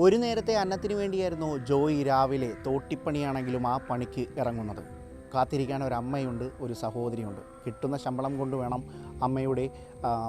ഒരു നേരത്തെ അന്നത്തിനു വേണ്ടിയായിരുന്നു ജോയി രാവിലെ തോട്ടിപ്പണിയാണെങ്കിലും ആ പണിക്ക് ഇറങ്ങുന്നത്. കാത്തിരിക്കാൻ ഒരു അമ്മയുണ്ട് ഒരു സഹോദരിയുണ്ട്. കിട്ടുന്ന ശമ്പളം കൊണ്ട് വേണം അമ്മയുടെ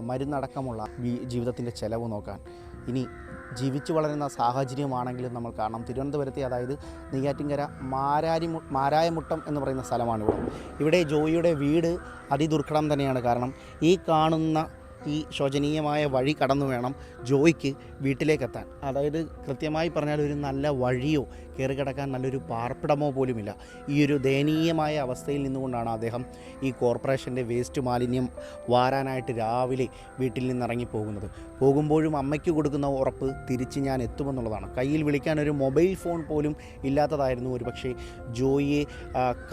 മരുന്നടക്കമുള്ള ജീവിതത്തിന്റെ ചെലവ് നോക്കാൻ. ഇനി ജീവിച്ചു വളരുന്ന സാഹചര്യമാണെങ്കിലും നമ്മൾ കാണാം തിരുവനന്തപുരത്തെ അതായത് നെയ്യാറ്റിൻകര മാരാരി മാരായമുട്ടം എന്ന് പറയുന്ന സ്ഥലമാണ് ഇവിടെ ഇവിടെ ജോയിയുടെ വീട് അതിദുർഘടം തന്നെയാണ് കാരണം ഈ കാണുന്ന ഈ ശോചനീയമായ വഴി കടന്നു വേണം ജോയിക്ക് വീട്ടിലേക്കെത്താൻ. അതായത് കൃത്യമായി പറഞ്ഞാൽ ഒരു നല്ല വഴിയോ കയറി കിടക്കാൻ നല്ലൊരു പാർപ്പിടമോ പോലുമില്ല. ഈ ഒരു ദയനീയമായ അവസ്ഥയിൽ നിന്നുകൊണ്ടാണ് അദ്ദേഹം ഈ കോർപ്പറേഷന്റെ വേസ്റ്റ് മാലിന്യം വാരാനായിട്ട് രാവിലെ വീട്ടിൽ നിന്നിറങ്ങി പോകുന്നത്. പോകുമ്പോഴും അമ്മയ്ക്ക് കൊടുക്കുന്ന ഉറപ്പ് തിരിച്ച് ഞാൻ എത്തുമെന്നുള്ളതാണ്. കയ്യിൽ വിളിക്കാൻ ഒരു മൊബൈൽ ഫോൺ പോലും ഇല്ലാത്തതായിരുന്നു. ഒരു പക്ഷേ ജോയിയെ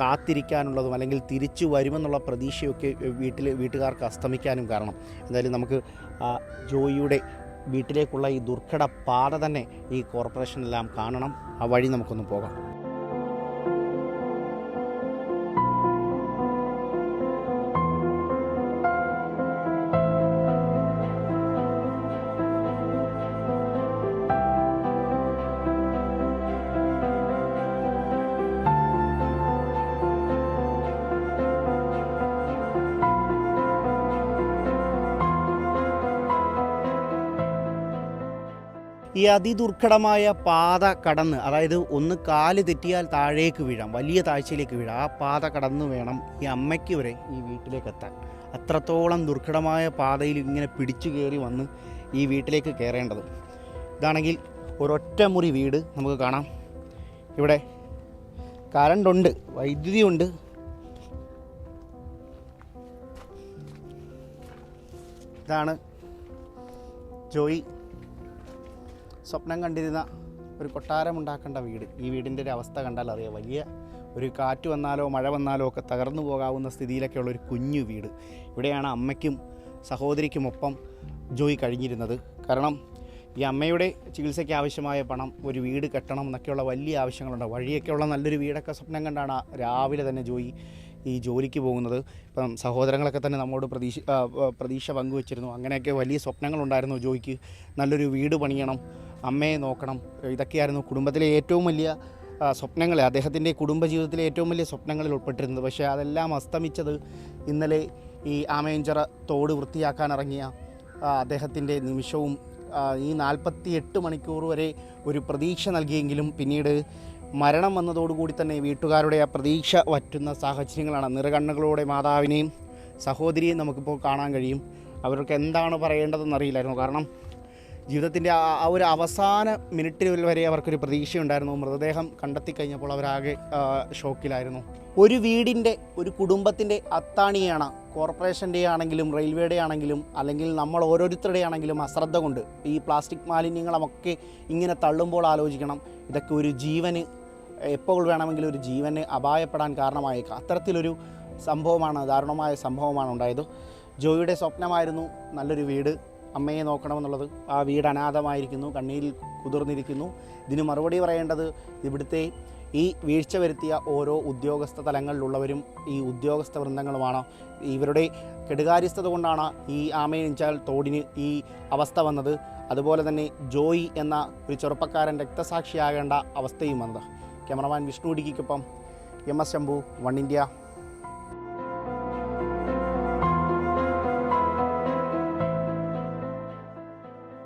കാത്തിരിക്കാനുള്ളതും അല്ലെങ്കിൽ തിരിച്ചു വരുമെന്നുള്ള പ്രതീക്ഷയൊക്കെ വീട്ടിൽ വീട്ടുകാർക്ക് അസ്തമിക്കാനും കാരണം. എന്തായാലും നമുക്ക് ജോയിയുടെ വീട്ടിലേക്കുള്ള ഈ ദുർഘട പാത തന്നെ ഈ കോർപ്പറേഷനെല്ലാം കാണണം. ആ വഴി നമുക്കൊന്ന് പോകാം. ഈ അതിദുർഘടമായ പാത കടന്ന് അതായത് ഒന്ന് കാൽ തെറ്റിയാൽ താഴേക്ക് വീഴാം വലിയ താഴ്ചയിലേക്ക് വീഴാം. ആ പാത കടന്ന് വേണം ഈ അമ്മയ്ക്ക് വരെ ഈ വീട്ടിലേക്ക് എത്താൻ. അത്രത്തോളം ദുർഘടമായ പാതയിൽ ഇങ്ങനെ പിടിച്ചു കയറി വന്ന് ഈ വീട്ടിലേക്ക് കയറേണ്ടത്. ഇതാണെങ്കിൽ ഒരൊറ്റ മുറി വീട് നമുക്ക് കാണാം. ഇവിടെ കറണ്ടുണ്ട് വൈദ്യുതി ഉണ്ട് ഇതാണ് ജോയി. സ്വപ്നം കണ്ടിരുന്ന ഒരു കൊട്ടാരം ഉണ്ടാക്കേണ്ട വീട്. ഈ വീടിന്റെ ഒരു അവസ്ഥ കണ്ടാൽ അറിയാം. വലിയ ഒരു കാറ്റ് വന്നാലോ മഴ വന്നാലോ ഒക്കെ തകർന്നു പോകാവുന്ന സ്ഥിതിയിലൊക്കെയുള്ള ഒരു കുഞ്ഞു വീട്. ഇവിടെയാണ് അമ്മയ്ക്കും സഹോദരിക്കുമൊപ്പം ജോയി കഴിഞ്ഞിരുന്നത്. കാരണം ഈ അമ്മയുടെ ചികിത്സയ്ക്ക് ആവശ്യമായ പണം ഒരു വീട് കെട്ടണം എന്നൊക്കെയുള്ള വലിയ ആവശ്യങ്ങളുണ്ട്. വഴിയൊക്കെയുള്ള നല്ലൊരു വീടൊക്കെ സ്വപ്നം കണ്ടാണ് രാവിലെ തന്നെ ജോയി ഈ ജോലിക്ക് പോകുന്നത്. ഇപ്പം സഹോദരങ്ങളൊക്കെ തന്നെ നമ്മോട് പ്രതീക്ഷ പ്രതീക്ഷ പങ്കുവച്ചിരുന്നു. അങ്ങനെയൊക്കെ വലിയ സ്വപ്നങ്ങളുണ്ടായിരുന്നു ജോയിക്ക്. നല്ലൊരു വീട് പണിയണം അമ്മയെ നോക്കണം. ഇതൊക്കെയായിരുന്നു കുടുംബത്തിലെ ഏറ്റവും വലിയ സ്വപ്നങ്ങളെ. അദ്ദേഹത്തിന്റെ കുടുംബജീവിതത്തിലെ ഏറ്റവും വലിയ സ്വപ്നങ്ങളിൽ ഉൾപ്പെട്ടിരുന്നത്. പക്ഷേ അതെല്ലാം അസ്തമിച്ചത് ഇന്നലെ ഈ ആമയഞ്ചറ തോട് വൃത്തിയാക്കാനിറങ്ങിയ അദ്ദേഹത്തിന്റെ നിമിഷവും ഈ നാൽപ്പത്തി എട്ട് മണിക്കൂർ വരെ ഒരു പ്രതീക്ഷ നൽകിയെങ്കിലും പിന്നീട് മരണം വന്നതോടുകൂടി തന്നെ വീട്ടുകാരുടെ ആ പ്രതീക്ഷ വറ്റുന്ന സാഹചര്യങ്ങളാണ്. നിറകണ്ണുകളോടെ മാതാവിനെയും സഹോദരിയെയും നമുക്കിപ്പോൾ കാണാൻ കഴിയും. അവർക്ക് എന്താണ് പറയേണ്ടതെന്ന് അറിയില്ലായിരുന്നു കാരണം ജീവിതത്തിന്റെ ആ ഒരു അവസാന മിനിറ്റിൽ വരെ അവർക്കൊരു പ്രതീക്ഷയുണ്ടായിരുന്നു. മൃതദേഹം കണ്ടെത്തി കഴിഞ്ഞപ്പോൾ അവരാകെ ഷോക്കിലായിരുന്നു. ഒരു വീടിന്റെ ഒരു കുടുംബത്തിന്റെ അത്താണിയാണ് കോർപ്പറേഷന്റെ ആണെങ്കിലും റെയിൽവേയുടെ ആണെങ്കിലും അല്ലെങ്കിൽ നമ്മൾ ഓരോരുത്തരുടെ ആണെങ്കിലും അശ്രദ്ധ കൊണ്ട് ഈ പ്ലാസ്റ്റിക് മാലിന്യങ്ങളൊക്കെ ഇങ്ങനെ തള്ളുമ്പോൾ ആലോചിക്കണം. ഇതൊക്കെ ഒരു ജീവന് എപ്പോൾ വേണമെങ്കിലും ഒരു ജീവന് അപായപ്പെടാൻ കാരണമായേക്കാം. അത്തരത്തിലൊരു സംഭവമാണ് ദാരുണമായ സംഭവമാണ് ഉണ്ടായത്. ജോയിയുടെ സ്വപ്നമായിരുന്നു നല്ലൊരു വീട്. അമ്മയെ നോക്കണമെന്നുള്ളത്. ആ വീട് അനാഥമായിരിക്കുന്നു കണ്ണീരിൽ കുതിർന്നിരിക്കുന്നു. ഇതിന് മറുപടി പറയേണ്ടത് ഇവിടുത്തെ ഈ വീഴ്ച വരുത്തിയ ഓരോ ഉദ്യോഗസ്ഥ തലങ്ങളിലുള്ളവരും ഈ ഉദ്യോഗസ്ഥ വൃന്ദങ്ങളുമാണ്. ഇവരുടെ കെടുകാര്യസ്ഥത കൊണ്ടാണ് ഈ ആമയിച്ചാൽ തോടിന് ഈ അവസ്ഥ വന്നത്. അതുപോലെ തന്നെ ജോയി എന്ന ഒരു ചെറുപ്പക്കാരൻ രക്തസാക്ഷിയാകേണ്ട അവസ്ഥയും വന്നത്. Cameraman Vishnu ഡിക്കിക്കൊപ്പം M S Shambhu one India.